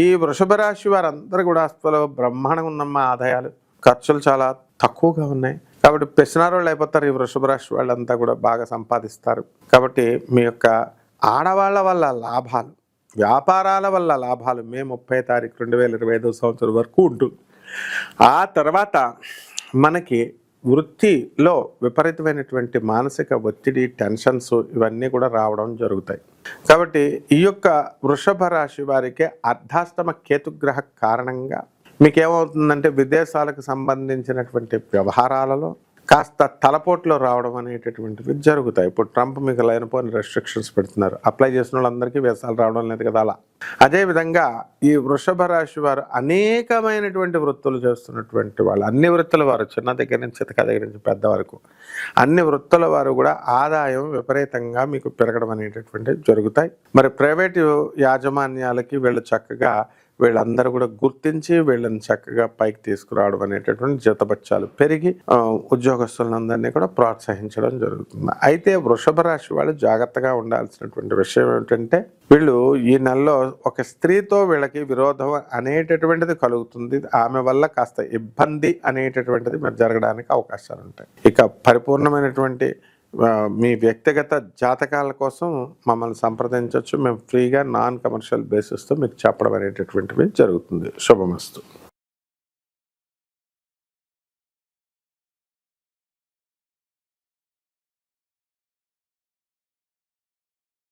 ఈ వృషభ రాశి వారందరూ కూడా అసలు బ్రహ్మాండంగా ఉన్నమ్మ ఆదాయాలు ఖర్చులు చాలా తక్కువగా ఉన్నాయి. కాబట్టి పెసినారోళ్ళు వాళ్ళు అయిపోతారు ఈ వృషభ రాశి వాళ్ళంతా కూడా బాగా సంపాదిస్తారు. కాబట్టి మీ యొక్క ఆడవాళ్ళ వల్ల లాభాలు వ్యాపారాల వల్ల లాభాలు మే ముప్పై తారీఖు రెండు వేల ఇరవై ఐదో సంవత్సరం వరకు ఉంటుంది. ఆ తర్వాత మనకి వృత్తిలో విపరీతమైనటువంటి మానసిక ఒత్తిడి టెన్షన్స్ ఇవన్నీ కూడా రావడం జరుగుతాయి. కాబట్టి ఈ యొక్క వృషభ రాశి వారికి అర్ధాష్టమ కేతుగ్రహ కారణంగా మీకు ఏమవుతుందంటే విదేశాలకు సంబంధించినటువంటి వ్యవహారాలలో కాస్త తలపోట్లో రావడం అనేటటువంటివి జరుగుతాయి. ఇప్పుడు ట్రంప్ మీకు లేనిపోని రెస్ట్రిక్షన్స్ పెడుతున్నారు. అప్లై చేసిన వాళ్ళందరికీ వ్యసాలు రావడం లేదు కదా అలా. అదేవిధంగా ఈ వృషభ రాశి వారు అనేకమైనటువంటి వృత్తులు చేస్తున్నటువంటి వాళ్ళు. అన్ని వృత్తుల వారు చిన్న దగ్గర నుంచి చితక దగ్గర నుంచి పెద్ద వరకు. అన్ని వృత్తుల వారు కూడా ఆదాయం విపరీతంగా మీకు పెరగడం అనేటటువంటి జరుగుతాయి. మరి ప్రైవేటు యాజమాన్యాలకి వీళ్ళు చక్కగా వీళ్ళందరూ కూడా గుర్తించి వీళ్ళని చక్కగా పైకి తీసుకురావడం అనేటటువంటి జీతబత్యాలు పెరిగి ఉద్యోగస్తులందరినీ కూడా ప్రోత్సహించడం జరుగుతుంది. అయితే వృషభ రాశి వాళ్ళు జాగ్రత్తగా ఉండాల్సినటువంటి విషయం ఏమిటంటే వీళ్ళు ఈ నెలలో ఒక స్త్రీతో వీళ్ళకి విరోధం అనేటటువంటిది కలుగుతుంది. ఆమె వల్ల కాస్త ఇబ్బంది అనేటటువంటిది మీరు జరగడానికి అవకాశాలు ఉంటాయి. ఇక పరిపూర్ణమైనటువంటి మీ వ్యక్తిగత జాతకాల కోసం మమ్మల్ని సంప్రదించవచ్చు. మేము ఫ్రీగా నాన్ కమర్షియల్ బేసిస్తో మీకు చెప్పడం అనేటటువంటివి జరుగుతుంది. శుభమస్తు.